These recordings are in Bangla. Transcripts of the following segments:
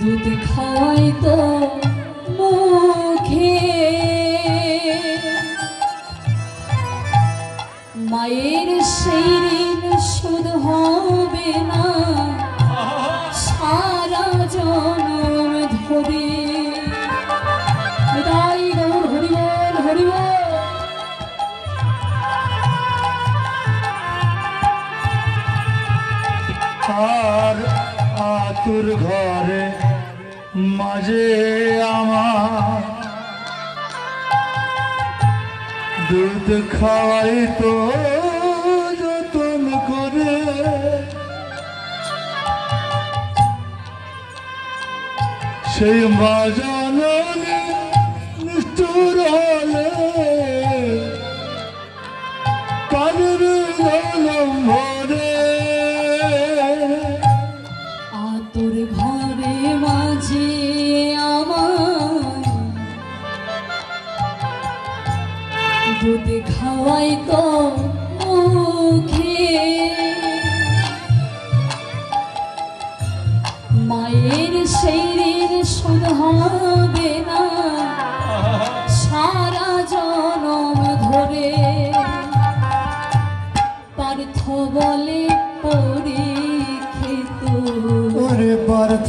দুধ খাওয়াই তো মুখে। মায়ের সেই ঋণ শুধ হবে না। সারা জন ধরে আতুর ঘরে মাঝে আমার দুধ খাওয়াই তো যতন করে। সেই মা দুধ খাওয়াই তো মুখে। মায়ের ঋণ শোধ হবে না, সারা জনম ধরে। পার্থ বলে পরীক্ষিত। পার্থ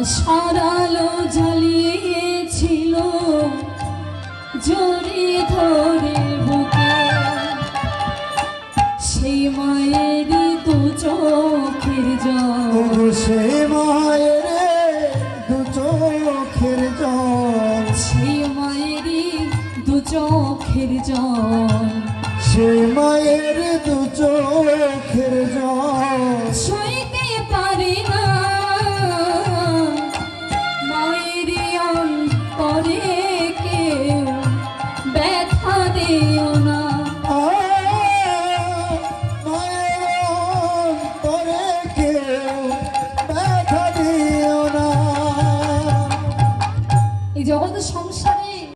আশার আলো জ্বালিয়েছিল। জড়ি ধরে বুকে। সেই মায়েরই দু চোখের জল। সে মায়ের দু চোখের জল। সেই মায়েরই দু চোখের জল। সে মায়ের দু চোখের জল। সইতে জগতের সম